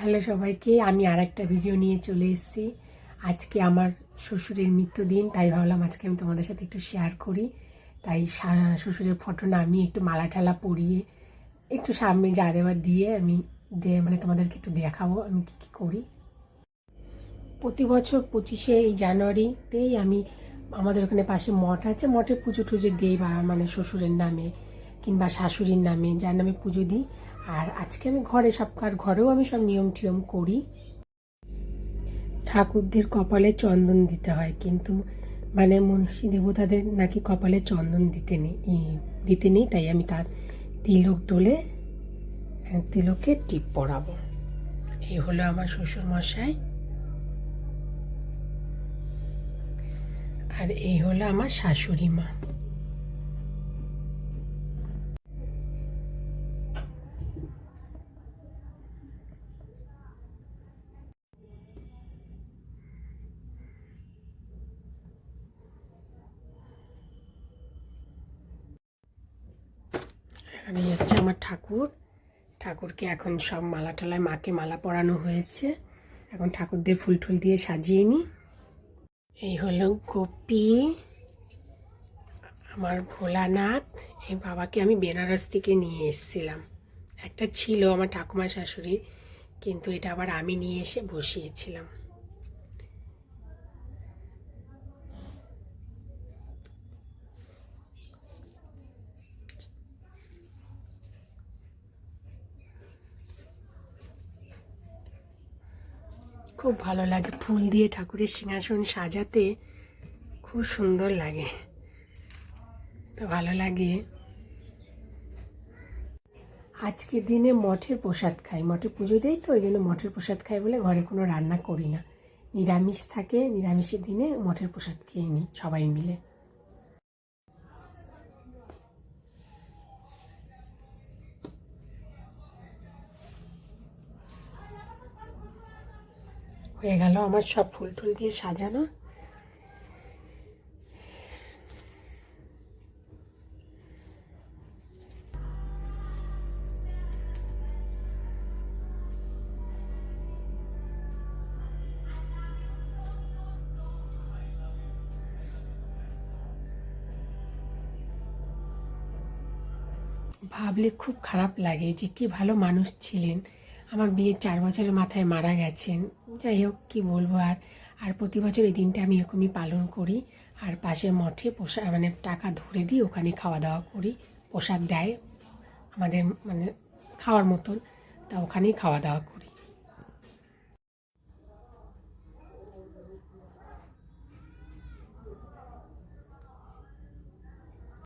Hello সবাইকে, আমি আর একটা ভিডিও নিয়ে চলে এসেছি। আজকে আমার শ্বশুরের মৃত্যুদিন, তাই ভাবলাম আজকে আমি তোমাদের সাথে একটু শেয়ার করি। তাই শ্বশুরের ফটো না, আমি একটু মালা ঠালা পরিয়ে, একটু সামনে যা দেওয়ার দিয়ে আমি মানে তোমাদেরকে একটু দেখাবো আমি কী কী করি। প্রতি বছর পঁচিশে এই জানুয়ারিতেই আমি, আমাদের ওখানে পাশে মঠ আছে, মঠে পুজো টুজো দিই বা মানে শ্বশুরের নামে কিংবা শাশুড়ির নামে, যার নামে পুজো দিই। আর আজকে আমি ঘরে সব কার ঘরেও আমি সব নিয়ম টিয়ম করি। ঠাকুরদের কপালে চন্দন দিতে হয় কিন্তু মানে মনীষী দেবতাদের নাকি কপালে চন্দন দিতে নেই দিতে নেই তাই আমি তার তিলক ডলে আহ, তিলকে টিপ পরাবো। এই হলো আমার শ্বশুর মশাই আর এই হলো আমার শাশুড়ি মা এখানে হচ্ছে আমার ঠাকুর। ঠাকুরকে এখন সব মালা টালায় মাকে মালা পরানো হয়েছে। এখন ঠাকুরদের ফুল টুল দিয়ে সাজিয়ে নিই। এই হলো গোপী, আমার ভোলানাথ। এই বাবাকে আমি বেনারস থেকে নিয়ে এসেছিলাম। একটা ছিল আমার ঠাকুমা শাশুড়ি, কিন্তু এটা আবার আমি নিয়ে এসে বসিয়েছিলাম। খুব ভালো লাগে। ফুল দিয়ে ঠাকুরের সিংহাসন সাজাতে খুব সুন্দর লাগে। তো ভালো লাগে। আজকের দিনে মঠের প্রসাদ খাই। মঠে পুজো দেই তো ওই জন্য মঠের প্রসাদ খাই বলে ঘরে কোনো রান্না করি না। নিরামিষ থাকে, নিরামিষের দিনে মঠের প্রসাদ খেয়ে নিই সবাই মিলে। হয়ে গেল আমার সব ফুল টুল দিয়ে সাজানো। ভাবলে খুব খারাপ লাগে যে কি ভালো মানুষ ছিলেন। আমার বিয়ের চার বছরের মাথায় মারা গেছেন যাই হোক, কী বলব আর? আর প্রতি বছর এই দিনটা আমি এরকমই পালন করি। আর পাশে মঠে পোশাক মানে টাকা ধরে দিই ওখানে খাওয়া দাওয়া করি। প্রসাদ দেয় আমাদের মানে খাওয়ার মতন। তা ওখানেই খাওয়া দাওয়া করি।